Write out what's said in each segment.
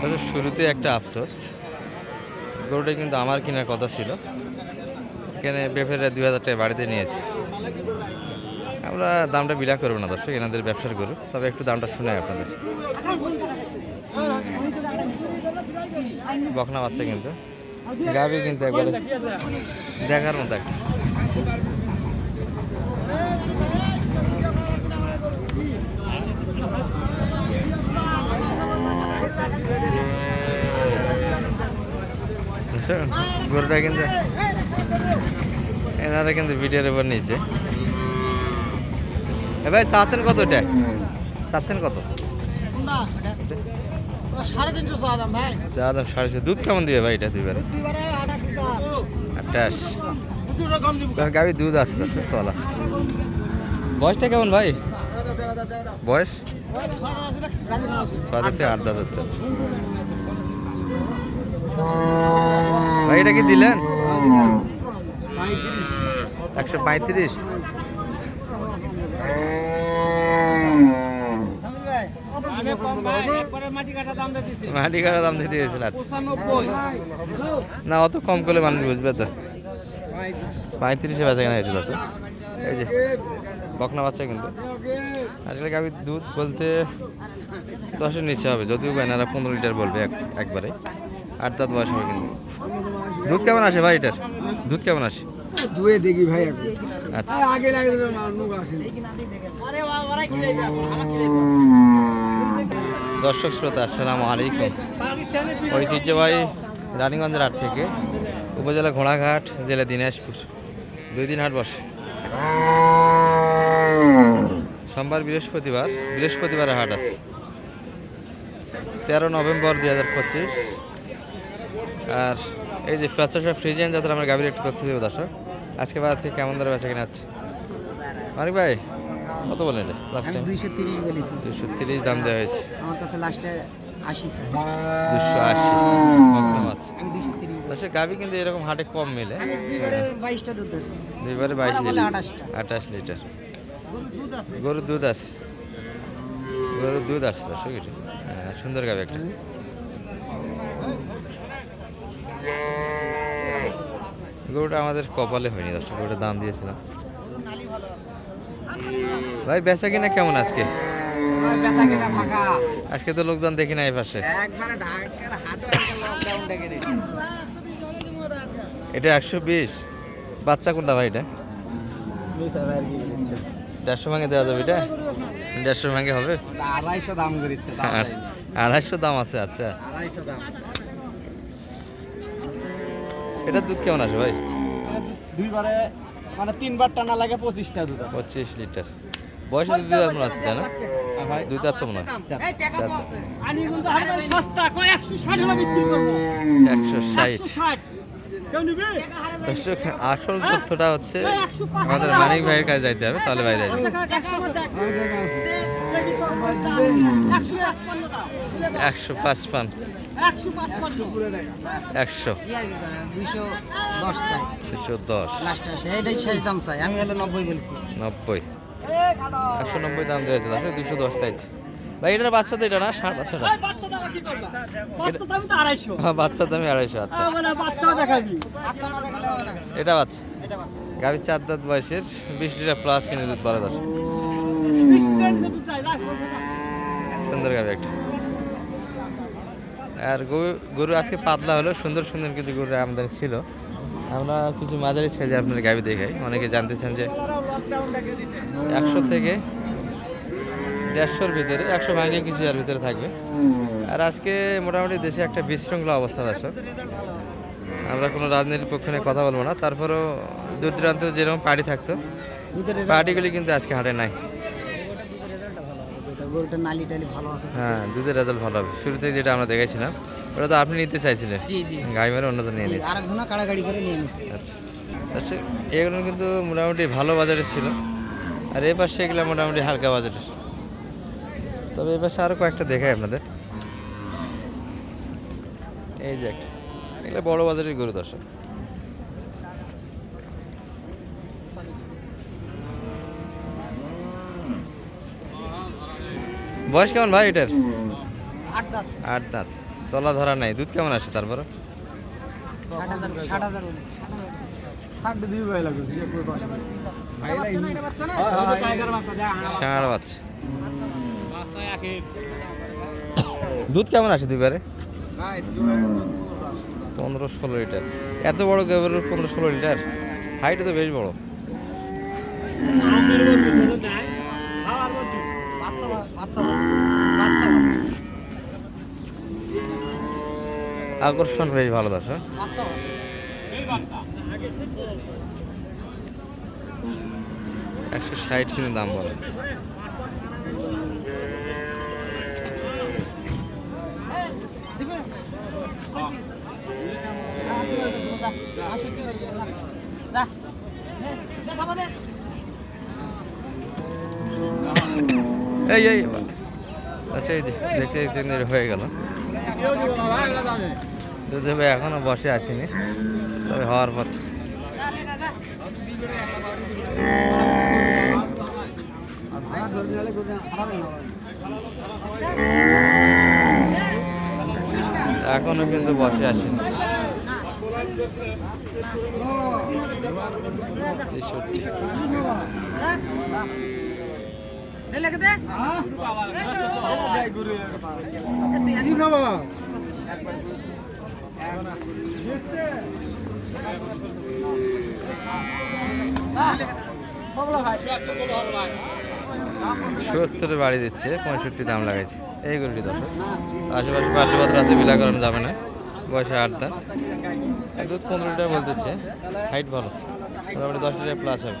তবে শুরুতে একটা আফসোস। গরুটা কিন্তু আমার কেনার কথা ছিল। এখানে বেফেরা দুই হাজার টাকা বাড়িতে নিয়েছি। আমরা দামটা বিলা করব না দর্শক, এনাদের ব্যবসার গরু। তবে একটু দামটা শুনে আপনাদের। বকনা বাচ্চা কিন্তু। গাবি কিন্তু একবারে দেখার মতো একটা। গরুটা কিন্তু এনারা কিন্তু ভিডিওর উপর নিচে এ ভাই চাচ্ছেন কত এটা? চাচ্ছেন কত। দুধ কেমন দিবে ভাই এটা দুইবারে? দুইবারে আঠাশ আটাশ তার গাড়ি দুধ তলা বয়সটা কেমন ভাই? বয়স? ছয় থেকে আট দাঁত। ভাই, এটা কি দিলেন? একশো পঁয়ত্রিশ। মাটি কাটা দাম দিতে দিয়েছিল আচ্ছা। না, অত কম করলে মানুষ বুঝবে তো। পঁয়ত্রিশে বেচা কেনা হয়েছিল এই যে, বকনা বাচ্চা কিন্তু। আসলে গাভীর দুধ বলতে দশের নিচে হবে যদিও বা এনারা পনেরো লিটার বলবে এক একবারে। আট দাঁত বয়স হবে কিন্তু। দুধ কেমন আসে ভাই এটার? দুধ কেমন আসে? দুয়ে দেখি ভাই আচ্ছা। আগে লাগে দর্শক শ্রোতা আসসালামু আলাইকুম। ঐতিহ্যবাহী রানীগঞ্জের হাট থেকে উপজেলা ঘোড়াঘাট জেলা দিনাজপুর। দুই দিন হাট বসে। সোমবার বৃহস্পতিবার বৃহস্পতিবারে হাট আছে। তেরো নভেম্বর দুই হাজার পঁচিশ। আর এই যে ফ্রাচার ফ্রিজিয়ান যাতে আমার গাভীর একটু তথ্য দেবো দর্শক। আজকে বাজার থেকে কেমন ধরে বেচা কিনা আছে মানিক ভাই কত বলেন এটা? লাস্ট টাইম দুইশো তিরিশ বলেছি। দুশো তিরিশ দাম দেওয়া হয়েছে। আমার কাছে লাস্টে আশি দুশো আশি। দুইশো তিরিশ দর্শক গাভি কিন্তু এরকম হাটে কম মেলে। আমি দুইবারে বাইশটা দুধ দুইবারে বাইশ লিটার। আঠাশ লিটার। গরুর দুধ আছে? গরুর দুধ আছে। দর্শক এটা হ্যাঁ, সুন্দর গাভি একটা। গরুটা আমাদের কপালে হয়নি দর্শক গরুটা দাম দিয়েছিলাম। ভাই বেচা কিনা কেমন আজকে? আজকে তো লোকজন দেখি না এই পাশে। এটা একশো বিশ। বাচ্চা কোনটা ভাই এটা? দেড়শো ভাঙে দেওয়া যাবে এটা? দেড়শো ভাঙে হবে? আড়াইশো দাম করেছে আড়াইশো দাম আছে আচ্ছা। আড়াইশো দাম এটা দুধ কেমন আসে ভাই? দুইবারে মানে তিনবার টানা লাগে পঁচিশটা দুধ পঁচিশ লিটার। বয়সে দাঁত মনে হচ্ছে তাই না? তো মনে হয়। আমি কিন্তু হাটে সস্তা কয় একশো ষাট। দর্শক আসল তথ্যটা হচ্ছে আমাদের মানিক ভাইয়ের কাছে যাইতে হবে তাহলে বাইরে আসবে। একশো পাঁচ পান একশো দশ চাই। দুশো। নব্বই একশো নব্বই দাম দিয়েছে দুশো দশ চাইছে। ভাই এটার বাচ্চা তো এটা না ষাট বাচ্চাটা? হ্যাঁ বাচ্চার দামই আড়াইশো আচ্ছা। বাচ্চা না দেখালে হবে না। এটা বাচ্চা? এটা গাড়ি চার দাঁত বয়সের বিশ লিটার প্লাস কিনে দুধ বলে দশ। সুন্দর গাড়ি একটা। আর গরু গরু আজকে পাতলা হলো সুন্দর সুন্দর কিছু গরুর আমদানি ছিল। আমরা কিছু মাঝারি সাইজে আপনার গাড়ি দেখাই। অনেকে জানতে চান যে একশো থেকে দেড়শোর ভিতরে একশো ভাঙে কিছু এর ভিতরে থাকবে। আর আজকে মোটামুটি দেশে একটা বিশৃঙ্খলা অবস্থা আছে। আমরা কোনো রাজনীতির পক্ষে নিয়ে কথা বলব না। তারপরেও দূর দূরান্ত যেরকম পার্টি থাকতো পার্টিগুলি কিন্তু আজকে হাটে নাই। হ্যাঁ দুধের রেজাল্ট ভালো হবে। শুরুতে যেটা আমরা দেখেছিলাম ওটা তো আপনি নিতে চাইছিলেন। গাই মেরে অন্যজন নিয়ে নিয়েছে। আচ্ছা। আচ্ছা এগুলো কিন্তু মোটামুটি ভালো বাজারের ছিল। আর এ পাশে এগুলো মোটামুটি হালকা বাজারের। তবে এবার আরও কয়েকটা দেখাই আপনাদের। এই যে একটা। এগুলো বড় বাজারের গরু দর্শক। বয়স কেমন ভাই এটার? আট দাঁত। তলা ধরা নাই। দুধ কেমন আসে তারপর ষাট বাচ্চা দুধ কেমন আসে দুইবারে? পনেরো ষোলো লিটার। এত বড় গোবর পনেরো ষোলো লিটার? হাইট তো বেশ বড়। আকর্ষণ বেশ ভালো দর্শক। একশো ষাট কিন্তু দাম বলে। এই এই আচ্ছা এই দেখতে দেখতে কিন্তু হয়ে গেল। যদি ভাই এখনও বসে আসেনি তবে হওয়ার পথে। এখনও কিন্তু বসে আসেনি। খাব সত্তরে বাড়ি দিচ্ছে, পঁয়ষট্টি দাম লাগাইছে। এই গরুটি দশ আশেপাশে পাত্রপাত্র আছে, বিলা করানো যাবে না। বয়সে আট দাঁত। দুধ পনেরো লিটার বলতেছে। হাইট ভালো। মোটামুটি দশ লিটার প্লাস হবে।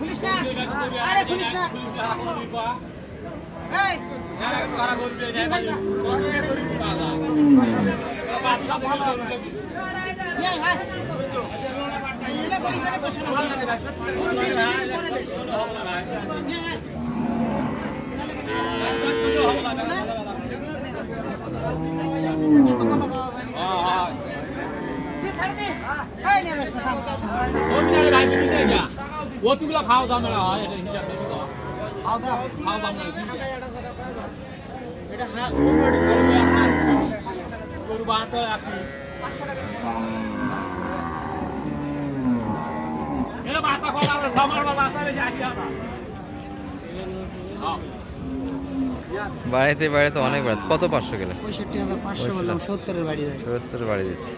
খুলিস না আরে খুলিস না এই। এই করি তোর সাথে ভালো আছে, যায় না। দে, ছাড়। এই। কতগুলো খাওয়া দাম হয় এটা হিসাব। খাওয়া দাম এটা গরু পাঁচশো টাকা এটা বেশি আছে বাড়িতে বাড়িতে অনেক বাড়ছে কত পাঁচশো গেলে? পঁয়ষট্টি হাজার পাঁচশো বললাম সত্তরের বাড়ি যায় সত্তর বাড়ি দিচ্ছে।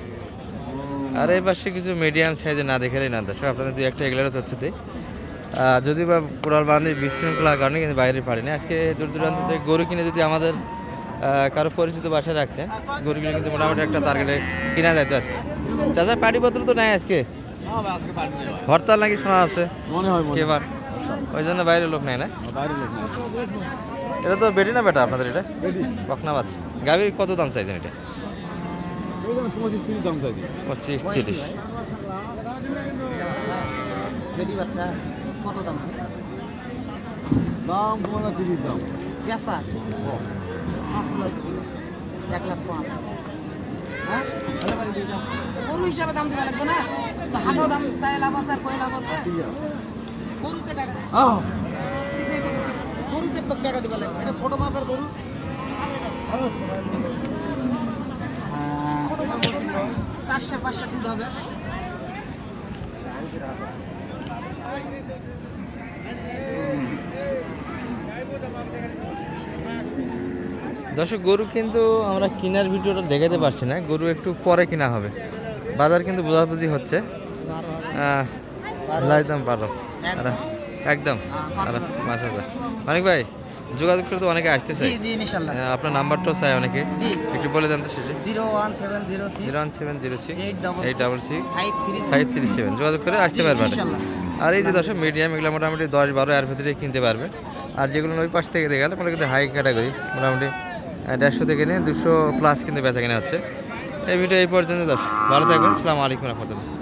আর এই পাশে কিছু মিডিয়াম সাইজে না দেখেলেই না দর্শক আপনাদের দুই একটা তথ্য দিই। যদি বা পুরাল বান্ধবী বিশৃঙ্খলার কারণে কিন্তু বাইরে পারি না আজকে দূর দূরান্ত থেকে গরু কিনে যদি আমাদের কারও পরিচিত বাসায় রাখতেন গরুগুলো কিন্তু মোটামুটি একটা টার্গেটে কিনা যাইতো আজকে। চাচা পাটিপত্র তো নাই আজকে? হরতাল নাকি শোনা আছে মনে হয় এবার। ওই জন্য বাইরের লোক নেই না। এটা তো বেটি না বেটা আপনাদের এটা? বকনা বাচ্চা। গাভীর কত দাম চাইছেন এটা? পঁচিশ তিরিশ দাম চাইছি পঁচিশ তিরিশ বেটি বাচ্চা কত দাম দাম পনেরো তিরিশ দাম বেচা পাঁচ হাজার এক লাখ পাঁচ হ্যাঁ গরু হিসাবে দাম দিবা লাগবে না তো হাগাও দাম চাই লাভ আছে কয় লাভ আছে গরুতে টাকা গরুতে তো টাকা দিবা লাগবে এটা ছোট মাপের গরু আর এটা ছোট মাপের গরু না, চারশো পাঁচশো দুধ হবে। দর্শক গরু কিন্তু আমরা কেনার ভিডিওটা দেখাতে পারছি না। গরু একটু পরে কিনা হবে। বাজার কিন্তু বোঝাবুঝি হচ্ছে। একদম। পারো একদম। হ্যাঁ। পাঁচ হাজার। মানিক ভাই যোগাযোগ করে তো অনেকে আসতে চাই জি ইনশাল্লাহ। আহ, আপনার নাম্বারটাও চাই অনেকে। জি। একটু বলে শেষে। Double six five three five three seven. যোগাযোগ করে আসতে পারবেন। ইনশাল্লাহ। আর এই যে দর্শক মিডিয়াম এগুলো মোটামুটি দশ বারো এর ভিতরে কিনতে পারবে। আর যেগুলো ওই পাশ থেকে গেলে ওগুলো কিন্তু হাই ক্যাটাগরি মোটামুটি দেড়শো থেকে নিয়ে দুশো প্লাস কিন্তু বেচা কেনা হচ্ছে। এই ভিডিও এই পর্যন্ত দর্শক ভালো থাকবেন। সালামু আলাইকুম রহমতুল্লাহ।